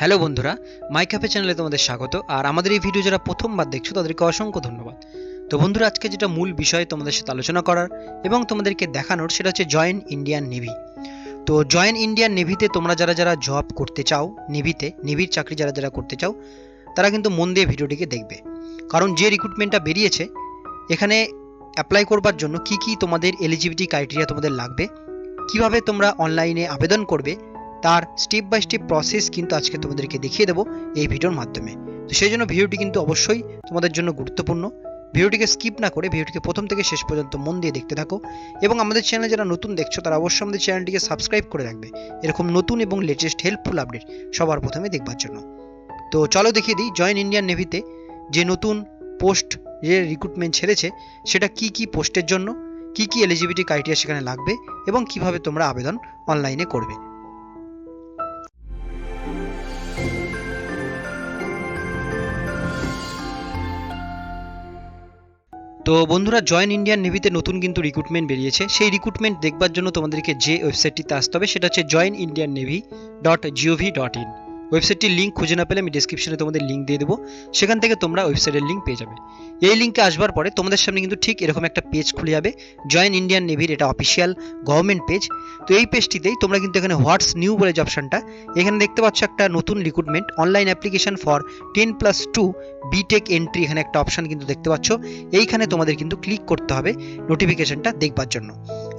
Hello বন্ধুরা, মাই চ্যানেলে তোমাদের স্বাগত, আর আমাদের এই ভিডিও যারা প্রথমবার দেখছ, তাদেরকে অসংখ্য ধন্যবাদ। তো বন্ধুরা, আজকে যেটা মূল বিষয় তোমাদের সাথে আলোচনা করার এবং তোমাদেরকে দেখানোর, সেটা হচ্ছে জয়েন ইন্ডিয়ান নেভি তো জয়েন ইন্ডিয়ান নেভিতে তোমরা যারা যারা জব করতে চাও নেভিতে নেভির চাকরি যারা যারা করতে চাও, তারা কিন্তু মন দিয়ে ভিডিওটিকে দেখবে। কারণ যে রিক্রুটমেন্টটা বেরিয়েছে, এখানে অ্যাপ্লাই করবার জন্য কি কি তোমাদের এলিজিবিলিটি ক্রাইটেরিয়া তোমাদের লাগবে, কীভাবে তোমরা অনলাইনে আবেদন করবে তার স্টেপ বাই স্টেপ প্রসেস কিন্তু আজকে তোমাদেরকে দেখিয়ে দেবো এই ভিডিওর মাধ্যমে। তো সেই জন্য ভিডিওটি কিন্তু অবশ্যই তোমাদের জন্য গুরুত্বপূর্ণ। ভিডিওটিকে স্কিপ না করে ভিডিওটিকে প্রথম থেকে শেষ পর্যন্ত মন দিয়ে দেখতে থাকো এবং আমাদের চ্যানেলে যারা নতুন দেখছ, তারা অবশ্যই আমাদের চ্যানেলটিকে সাবস্ক্রাইব করে রাখবে। এরকম নতুন এবং লেটেস্ট হেল্পফুল আপডেট সবার প্রথমে দেখবার জন্য। তো চলো দেখিয়ে দিই জয়েন ইন্ডিয়ান নেভিতে যে নতুন পোস্ট যে রিক্রুটমেন্ট ছেড়েছে, সেটা কি কি পোস্টের জন্য, কি কি এলিজিবিলিটি ক্রাইটেরিয়া সেখানে লাগবে এবং কীভাবে তোমরা আবেদন অনলাইনে করবে। তো বন্ধুরা জয়েন ইন্ডিয়ান নেভিতে নতুন কিন্তু রিক্রুটমেন্ট বেরিয়েছে। সেই রিক্রুটমেন্ট দেখবার জন্য তোমাদেরকে যে ওয়েবসাইটটিতে আসতে হবে, সেটা হচ্ছে join Indian navy dot GOV dot in ওয়েবসাইটটির link খুঁজে না পেলে আমি ডিসক্রিপশনে তোমাদের লিঙ্ক দিয়ে দেবো। সেখান থেকে তোমরা ওয়েবসাইটের লিঙ্ক পেয়ে যাবে। এই লিঙ্কে আসবার পরে তোমাদের সামনে কিন্তু ঠিক এরকম একটা পেজ খুলে যাবে। জয়েন ইন্ডিয়ান নেভির এটা অফিসিয়াল গভর্নমেন্ট পেজ তো এই পেজটিতেই তোমরা কিন্তু এখানে হোয়াটস নিউ বলে যে অপশনটা এখানে দেখতে পাচ্ছ একটা নতুন recruitment online application for ten plus two BTech entry এখানে একটা অপশন কিন্তু দেখতে পাচ্ছ। এইখানে তোমাদের কিন্তু ক্লিক করতে হবে নোটিফিকেশনটা দেখবার জন্য।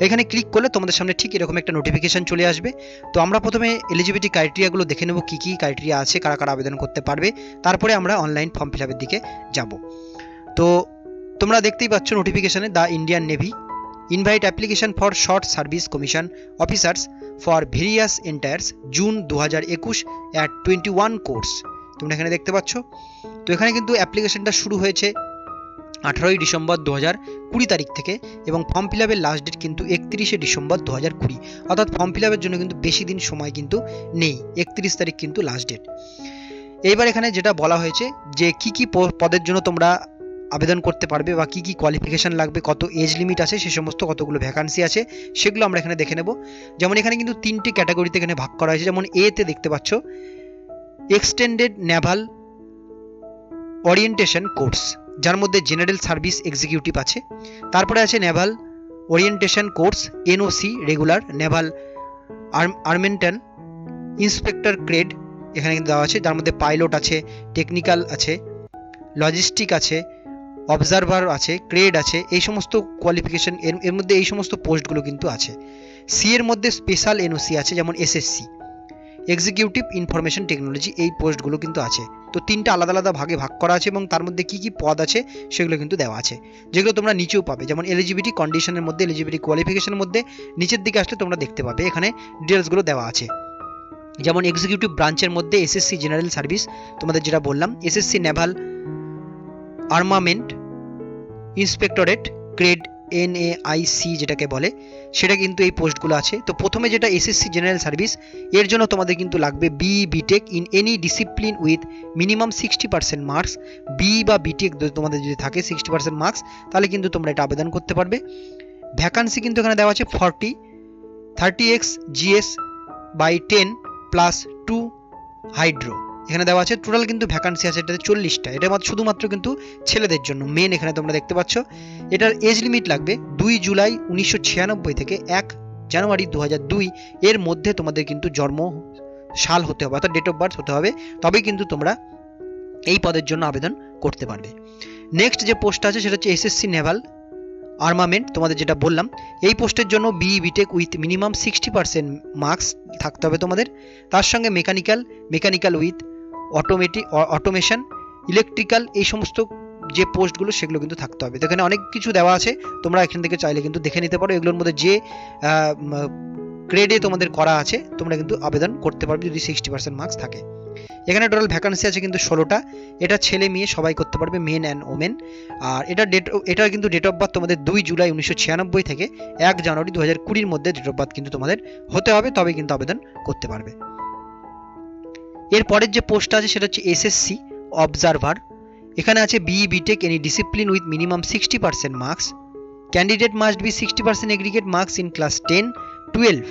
এখানে ক্লিক করলে তোমাদের সামনে ঠিক এরকম একটা নোটিফিকেশন চলে আসবে। তো আমরা প্রথমে এলিজিবিলিটি ক্রাইটেরিয়াগুলো দেখে নেব, কী কী ক্রাইটেরিয়া আছে, কারা কারা আবেদন করতে পারবে। তারপরে আমরা অনলাইন ফর্ম ফিল আপের দিকে যাব। তো তোমরা দেখতেই পাচ্ছ নোটিফিকেশনে the Indian navy invite application for short service commission officers for various entries June দু হাজার একুশ অ্যাট টোয়েন্টি ওয়ান কোর্স তোমরা এখানে দেখতে পাচ্ছ? তো এখানে কিন্তু অ্যাপ্লিকেশনটা শুরু হয়েছে আঠারোই ডিসেম্বর দু হাজার কুড়ি তারিখ থেকে এবং ফর্ম ফিল আপের লাস্ট ডেট কিন্তু একত্রিশে ডিসেম্বর দু হাজার কুড়ি। অর্থাৎ ফর্ম ফিল আপের জন্য কিন্তু বেশি দিন সময় কিন্তু নেই, একত্রিশ তারিখ কিন্তু লাস্ট ডেট এইবার এখানে যেটা বলা হয়েছে যে কি কি পদের জন্য তোমরা আবেদন করতে পারবে বা কি কি কোয়ালিফিকেশান লাগবে, কত এজ লিমিট আছে, সে সমস্ত কতগুলো ভ্যাকান্সি আছে, সেগুলো আমরা এখানে দেখে নেব। যেমন এখানে কিন্তু তিনটি ক্যাটাগরিতে এখানে ভাগ করা হয়েছে। যেমন এতে দেখতে পাচ্ছ এক্সটেন্ডেড নেভাল ওরিয়েন্টেশন কোর্স যার মধ্যে জেনারেল সার্ভিস এক্সিকিউটিভ আছে। তারপরে আছে naval orientation course, NOC regular, naval armament inspector ক্রেড এখানে কিন্তু দেওয়া আছে। যার মধ্যে পাইলট আছে, টেকনিক্যাল আছে, লজিস্টিক আছে, অবজারভার আছে ক্রেড আছে, এই সমস্ত কোয়ালিফিকেশন, এর এর মধ্যে এই সমস্ত পোস্টগুলো কিন্তু আছে। সি এর মধ্যে স্পেশাল এনওসি আছে, যেমন এসএসসি। এক্সিকিউটিভ ইনফরমেশন টেকনোলজি এই পোস্টগুলো কিন্তু আছে। তো তিনটা আলাদা আলাদা ভাগে ভাগ করা আছে এবং তার মধ্যে কি কি পদ আছে সেগুলো কিন্তু দেওয়া আছে। যেগুলো তোমরা নিচেও পাবে, যেমন এলিজিবিলিটি কন্ডিশনের মধ্যে এলিজিবিলিটি কোয়ালিফিকেশনের মধ্যে, নিচের দিকে আসলে তোমরা দেখতে পাবে, এখানে ডিটেলসগুলো দেওয়া আছে। যেমন এক্সিকিউটিভ ব্রাঞ্চের মধ্যে এসএসসি জেনারেল সার্ভিস তোমাদের যেটা বললাম SSC naval armament inspectorate grade N A I C যেটাকে বলে, সেটা কিন্তু এই পোস্টগুলো আছে। তো প্রথমে যেটা এসএসসি জেনারেল সার্ভিস এর জন্য তোমাদের কিন্তু লাগবে B BTech in any discipline with minimum sixty percent marks B বা বিটেক তোমাদের যদি থাকে সিক্সটি পার্সেন্ট মার্কস তাহলে কিন্তু তোমরা এটা আবেদন করতে পারবে। ভ্যাকান্সি কিন্তু এখানে দেওয়া আছে forty thirty X GS by ten plus two hydro এখানে দেওয়া আছে টোটাল কিন্তু ভ্যাকান্সি আছে এটাতে চল্লিশটা। এটা মাত্র শুধুমাত্র কিন্তু ছেলেদের জন্য মেন এখানে তোমরা দেখতে পাচ্ছ। এটার এজ লিমিট লাগবে দুই জুলাই উনিশশো ছিয়ানব্বই থেকে এক জানুয়ারি দু হাজার দুই। এর মধ্যে তোমাদের কিন্তু জন্ম সাল হতে হবে, অর্থাৎ ডেট অফ বার্থ হতে হবে। তবেই কিন্তু তোমরা এই পদের জন্য আবেদন করতে পারবে। নেক্সট যে পোস্ট আছে সেটা হচ্ছে এসএসসি নেভাল আর্মামেন্ট তোমাদের যেটা বললাম, এই পোস্টের জন্য B BTech with minimum sixty percent marks থাকতে হবে তোমাদের। তার সঙ্গে mechanical mechanical with automatic automation electrical এই সমস্ত যে পোস্টগুলো, সেগুলো কিন্তু থাকতে হবে। তো এখানে অনেক কিছু দেওয়া আছে, তোমরা এখান থেকে চাইলে কিন্তু দেখে নিতে পারো। এগুলোর মধ্যে যে গ্রেডে তোমাদের করা আছে, তোমরা কিন্তু আবেদন করতে পারবে যদি সিক্সটি পার্সেন্ট মার্কস থাকে। এখানে টোটাল ভ্যাকান্সি আছে কিন্তু ষোলোটা। এটা ছেলে মেয়ে সবাই করতে পারবে মেন অ্যান্ড ওমেন আর এটা ডেট এটার কিন্তু ডেট অফ বার্থ তোমাদের দুই জুলাই উনিশশো ছিয়ানব্বই থেকে এক জানুয়ারি দু হাজার কুড়ির মধ্যে ডেট অফ বার্থ কিন্তু তোমাদের হতে হবে তবে কিন্তু আবেদন করতে পারবে। এর পরের যে পোস্ট আছে সেটা হচ্ছে এসএসসি অবজারভার এখানে আছে BE BTech any discipline with minimum sixty percent marks candidate must be sixty percent aggregate marks in class ten twelve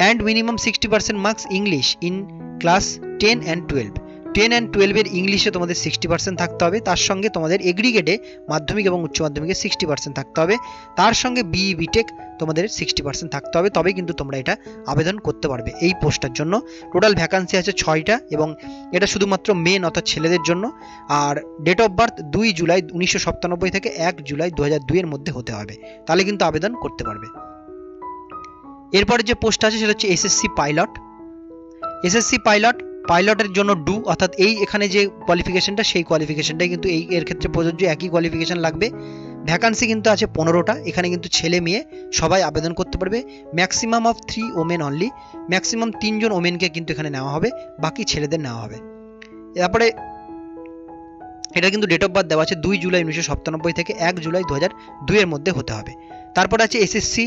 and minimum sixty percent marks English in class ten and twelve ten and টুয়েলভের ইংলিশে তোমাদের sixty percent থাকতে হবে, তার সঙ্গে তোমাদের এগ্রিগেটে মাধ্যমিক এবং উচ্চ মাধ্যমিকে সিক্সটি পার্সেন্ট থাকতে হবে, তার সঙ্গে বিই বিটেক তোমাদের সিক্সটি পার্সেন্ট থাকতে হবে তবে কিন্তু তোমরা এটা আবেদন করতে পারবে এই পোস্টটার জন্য। টোটাল ভ্যাকান্সি আছে ছয়টা এবং এটা শুধুমাত্র মেন অর্থাৎ ছেলেদের জন্য। আর ডেট অফ বার্থ দুই জুলাই উনিশশো সাতানব্বই থেকে এক জুলাই দু হাজার দুইয়ের মধ্যে হতে হবে, তাহলে কিন্তু আবেদন করতে পারবে। এরপরে যে পোস্ট আছে সেটা হচ্ছে এসএসসি পাইলট এসএসসি পাইলট পাইলটের জন্য ডু অর্থাৎ এই এখানে যে কোয়ালিফিকেশনটা সেই কোয়ালিফিকেশনটাই কিন্তু এই এর ক্ষেত্রে প্রযোজ্য, একই কোয়ালিফিকেশন লাগবে। ভ্যাকান্সি কিন্তু আছে পনেরোটা, এখানে কিন্তু ছেলে মেয়ে সবাই আবেদন করতে পারবে। Maximum of three women only maximum তিনজন ওমেনকে কিন্তু এখানে নেওয়া হবে, বাকি ছেলেদের নেওয়া হবে। তারপরে এটা কিন্তু ডেট অফ বার্থ দেওয়া আছে দুই জুলাই উনিশশো সাতানব্বই থেকে এক জুলাই দু হাজার দুইয়ের মধ্যে হতে হবে। তারপর আছে এসএসসি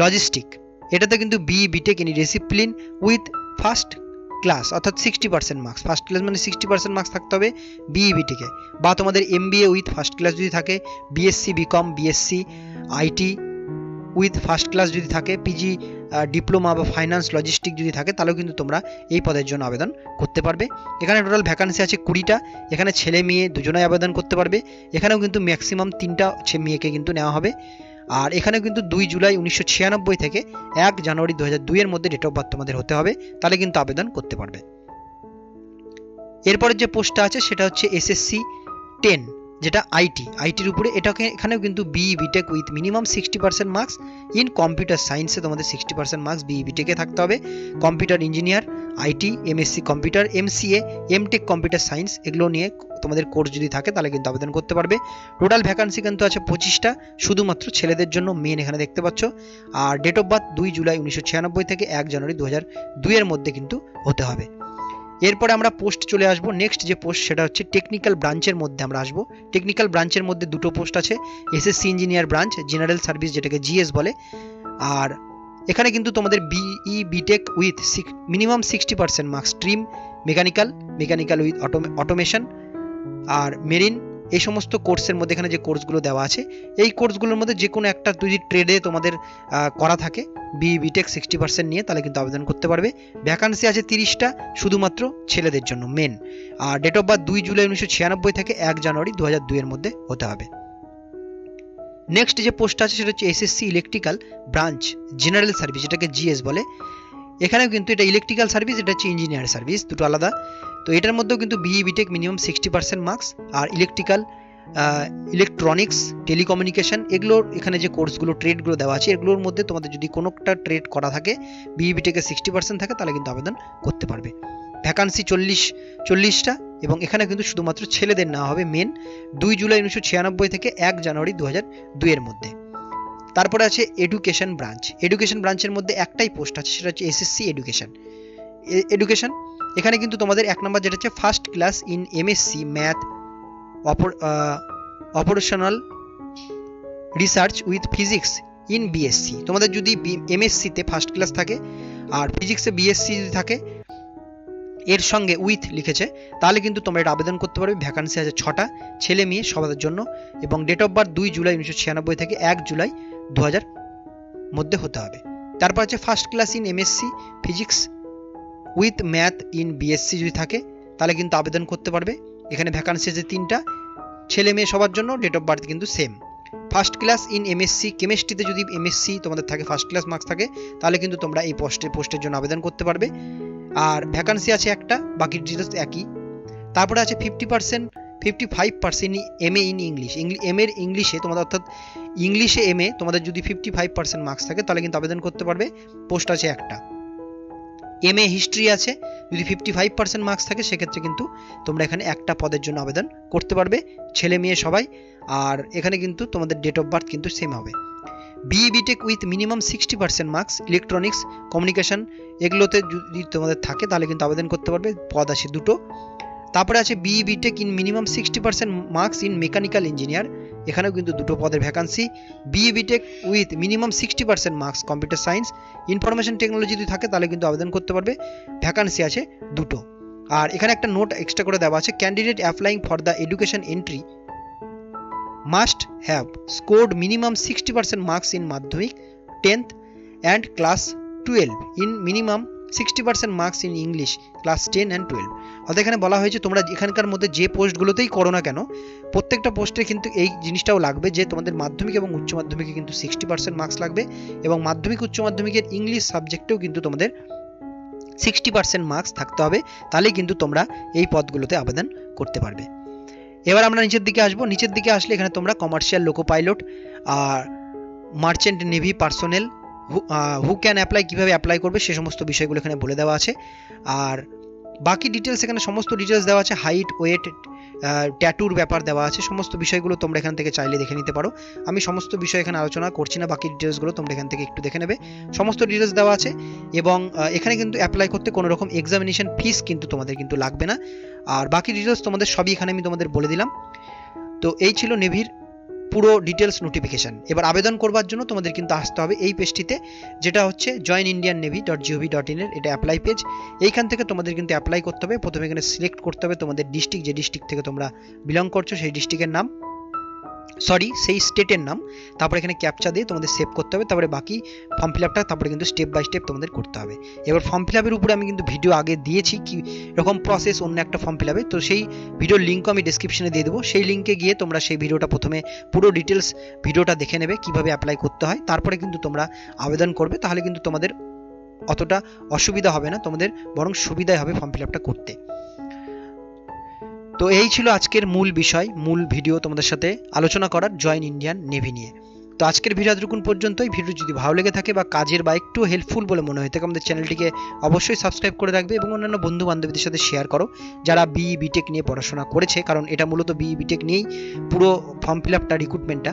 লজিস্টিক এটাতে কিন্তু B BTech in discipline with first class অর্থাৎ sixty percent marks first class মানে সিক্সটি পার্সেন্ট মার্কস থাকতে হবে বিই বিটিকে বা তোমাদের এম উইথ ফার্স্ট ক্লাস যদি থাকে BSc BCom BSc IT with first class যদি থাকে পিজি ডিপ্লোমা বা ফাইন্যান্স লজিস্টিক যদি থাকে, তাহলেও কিন্তু তোমরা এই পদের জন্য আবেদন করতে পারবে। এখানে টোটাল ভ্যাকান্সি আছে কুড়িটা। এখানে ছেলে, মেয়ে দুজনেই আবেদন করতে পারবে। এখানেও কিন্তু ম্যাক্সিমাম তিনটা মেয়েকে কিন্তু নেওয়া হবে। আর এখানে কিন্তু দুই জুলাই উনিশশো ছিয়ানব্বই থেকে এক জানুয়ারি দু দুইয়ের মধ্যে ডেট অফ বার্থ তোমাদের হতে হবে, তাহলে কিন্তু আবেদন করতে পারবে। এরপরে যে পোস্টটা আছে, সেটা হচ্ছে এসএসসি টেন যেটা আইটি আইটির উপরে এটাকে, এখানেও কিন্তু BE BTech with minimum sixty percent marks in computer সায়েন্সে তোমাদের সিক্সটি পার্সেন্ট মার্কস বিই বিটেকে থাকতে হবে computer engineer IT MSc computer MCA MTech computer science এগুলো নিয়ে তোমাদের কোর্স যদি থাকে, তাহলে কিন্তু আবেদন করতে পারবে। টোটাল ভ্যাকান্সি কিন্তু আছে পঁচিশটা, শুধুমাত্র ছেলেদের জন্য মেন এখানে দেখতে পাচ্ছ। আর ডেট অফ বার্থ দুই জুলাই উনিশশো ছিয়ানব্বই থেকে এক জানুয়ারি দু হাজার দুইয়ের মধ্যে কিন্তু হতে হবে। এরপরে আমরা পোস্ট চলে আসব। নেক্সট যে পোস্ট সেটা হচ্ছে টেকনিক্যাল ব্রাঞ্চের মধ্যে আমরা আসব। টেকনিক্যাল ব্রাঞ্চের মধ্যে দুটো পোস্ট আছে। SSC engineer branch general service যেটাকে জিএস বলে। আর এখানে কিন্তু তোমাদের BE BTech with minimum sixty percent marks stream mechanical mechanical with automation R marine এই সমস্ত কোর্সের মধ্যে এখানে যে কোর্সগুলো দেওয়া আছে, এই কোর্সগুলোর মধ্যে যে কোনো একটা যদি ট্রেডে তোমাদের করা থাকে বি বিটেক সিক্সটি পার্সেন্ট নিয়ে, তাহলে কিন্তু আবেদন করতে পারবে। ভ্যাকান্সি আছে তিরিশটা, শুধুমাত্র ছেলেদের জন্য মেন আর ডেট অফ বার্থ দুই জুলাই উনিশশো ছিয়ানব্বই থেকে এক জানুয়ারি দু হাজার দুইয়ের মধ্যে হতে হবে। নেক্সট যে পোস্ট আছে সেটা হচ্ছে SSC electrical branch general service যেটাকে জিএস বলে। এখানেও কিন্তু এটা ইলেকট্রিক্যাল সার্ভিস এটা হচ্ছে ইঞ্জিনিয়ার সার্ভিস দুটো আলাদা। তো এটার মধ্যেও কিন্তু BE B Tech minimum sixty percent marks R electrical electronics telecommunication এগুলোর এখানে যে কোর্সগুলো ট্রেডগুলো দেওয়া আছে, এগুলোর মধ্যে তোমাদের যদি কোনোটা ট্রেড করা থাকে বিই বিটেকে সিক্সটি পার্সেন্ট থাকে, তাহলে কিন্তু আবেদন করতে পারবে। ভ্যাকান্সি চল্লিশ, চল্লিশটা। এবং এখানে কিন্তু শুধুমাত্র ছেলেদের নেওয়া হবে মেন দুই জুলাই উনিশশো ছিয়ানব্বই থেকে এক জানুয়ারি দু হাজার দুইয়ের মধ্যে। তারপরে আছে এডুকেশন ব্রাঞ্চ এডুকেশন ব্রাঞ্চের মধ্যে একটাই পোস্ট আছে, সেটা হচ্ছে এসএসসি এডুকেশন এডুকেশন এখানে কিন্তু তোমাদের এক নম্বর যেটা হচ্ছে first class in MSc math operational research with physics in BSc তোমাদের যদি এমএসসিতে ফার্স্ট ক্লাস থাকে, আর ফিজিক্সে বিএসসি যদি থাকে এর সঙ্গে উইথ লিখেছে, তাহলে কিন্তু তোমরা এটা আবেদন করতে পারবে। ভ্যাকান্সি আছে ছটা, ছেলে মেয়ে সবার জন্য। এবং ডেট অফ বার্থ দুই জুলাই উনিশশো ছিয়ানব্বই থেকে এক জুলাই দু হাজার মধ্যে হতে হবে। তারপর আছে first class in MSc physics with math in BSc যদি থাকে, তাহলে কিন্তু আবেদন করতে পারবে। এখানে ভ্যাকান্সি আছে তিনটা, ছেলে মেয়ে সবার জন্য ডেট অফ বার্থ কিন্তু same first class in MSc কেমিস্ট্রিতে যদি এমএসসি তোমাদের থাকে ফার্স্ট ক্লাস মার্কস থাকে, তাহলে কিন্তু তোমরা এই পোস্টে পোস্টের জন্য আবেদন করতে পারবে। আর ভ্যাকান্সি আছে একটা, বাকি ডিটেলস একই। তারপরে আছে fifty percent fifty five percent M A in English M এর ইংলিশে তোমাদের অর্থাৎ ইংলিশে এম এ তোমাদের যদি ফিফটি ফাইভ পার্সেন্ট মার্কস থাকে, তাহলে কিন্তু আবেদন করতে পারবে। পোস্ট আছে একটা। এম এ হিস্ট্রি আছে, যদি ফিফটি ফাইভ পার্সেন্ট মার্কস থাকে, সেক্ষেত্রে কিন্তু তোমরা এখানে একটা পদের জন্য আবেদন করতে পারবে। ছেলে, মেয়ে সবাই। আর এখানে কিন্তু তোমাদের ডেট অফ বার্থ কিন্তু সেম হবে। BE B Tech with minimum sixty percent marks, electronics, communication, এগুলোতে যদি তোমাদের থাকে তাহলে কিন্তু আবেদন করতে পারবে, পদ আছে দুটো। তারপরে আছে BE B Tech in minimum sixty percent marks in mechanical engineer, এখানেও কিন্তু দুটো পদের vacancy. BE B Tech with minimum sixty percent marks, computer science, information technology যদি থাকে তাহলে কিন্তু আবেদন করতে পারবে, ভ্যাকান্সি আছে দুটো। আর এখানে একটা নোট এক্সট্রা করে দেওয়া আছে, candidate applying for the education entry must have scored minimum sixty percent marks in Madhyamik tenth and class twelve in minimum sixty percent marks in English class ten and twelve অর্থাৎ এখানে বলা হয়েছে তোমরা এখানকার মধ্যে যে পোস্টগুলোতেই করো না কেন, প্রত্যেকটা পোস্টে কিন্তু এই জিনিসটাও লাগবে যে তোমাদের মাধ্যমিক এবং উচ্চ মাধ্যমিকে কিন্তু সিক্সটি পার্সেন্ট মার্কস লাগবে এবং মাধ্যমিক, উচ্চ মাধ্যমিকের ইংলিশ সাবজেক্টেও কিন্তু তোমাদের সিক্সটি পার্সেন্ট মার্কস থাকতে হবে। তাহলেই কিন্তু তোমরা এই পদগুলোতে আবেদন করতে পারবে। এবার আমরা নিচের দিকে আসব। নিচের দিকে আসলে এখানে তোমরা commercial loco pilot R merchant navy personnel who can apply কীভাবে অ্যাপ্লাই করবে সে সমস্ত বিষয়গুলো এখানে বলে দেওয়া আছে। আর বাকি ডিটেলস এখানে সমস্ত ডিটেলস দেওয়া আছে হাইট ওয়েট ট্যাটুর ব্যাপার দেওয়া আছে, সমস্ত বিষয়গুলো তোমরা এখান থেকে চাইলে দেখে নিতে পারো। আমি সমস্ত বিষয় এখানে আলোচনা করছি না, বাকি ডিটেলসগুলো তোমরা এখান থেকে একটু দেখে নেবে। সমস্ত ডিটেলস দেওয়া আছে এবং এখানে কিন্তু অ্যাপ্লাই করতে কোনো রকম এক্সামিনেশন ফিস কিন্তু তোমাদের কিন্তু লাগবে না। আর বাকি ডিটেলস তোমাদের সবই এখানে আমি তোমাদের বলে দিলাম। তো এই ছিল নেভির পুরো ডিটেলস নোটিফিকেশান এবার আবেদন করবার জন্য তোমাদের কিন্তু আসতে হবে এই পেজটিতে যেটা হচ্ছে join Indian navy dot G O V dot ইনের এটা অ্যাপ্লাই পেজ এইখান থেকে তোমাদের কিন্তু অ্যাপ্লাই করতে হবে। প্রথমে এখানে সিলেক্ট করতে হবে তোমাদের ডিস্ট্রিক্ট যে ডিস্ট্রিক্ট থেকে তোমরা বিলং করছ সেই ডিস্ট্রিক্টের নাম। সরি সেই স্টেটের নাম। তারপরে এখানে ক্যাপচা দিয়ে তোমাদের সেভ করতে হবে। তারপরে বাকি ফর্ম ফিল আপটা তারপরে কিন্তু স্টেপ বাই স্টেপ তোমাদের করতে হবে। এবার ফর্ম ফিল আপের উপরে আমি কিন্তু ভিডিও আগে দিয়েছি কি রকম প্রসেস অন্য একটা ফর্ম ফিল আপে তো সেই ভিডিওর লিঙ্কও আমি ডিসক্রিপশনে দিয়ে দেবো। সেই লিঙ্কে গিয়ে তোমরা সেই ভিডিওটা প্রথমে পুরো ডিটেলস ভিডিওটা দেখে নেবে, কীভাবে অ্যাপ্লাই করতে হয়। তারপরে কিন্তু তোমরা আবেদন করবে। তাহলে কিন্তু তোমাদের অতটা অসুবিধা হবে না। তোমাদের বরং সুবিধাই হবে ফর্ম ফিল আপটা করতে। তো এই ছিল আজকের মূল বিষয়, মূল ভিডিও তোমাদের সাথে আলোচনা করার জয়েন ইন্ডিয়ান নেভি নিয়ে। তো আজকের ভিডিও এতটুকুন পর্যন্তই। ভিডিও যদি ভালো লেগে থাকে বা কাজের বা একটু হেল্পফুল বলে মনে হয়ে থাকে আমাদের চ্যানেলটিকে অবশ্যই সাবস্ক্রাইব করে রাখবে এবং অন্যান্য বন্ধু বান্ধবীদের সাথে শেয়ার করো, যারা বিই বিটেক নিয়ে পড়াশোনা করেছে, কারণ এটা মূলত বিই বিটেক নিয়েই পুরো ফর্ম ফিল আপটা রিক্রুটমেন্টটা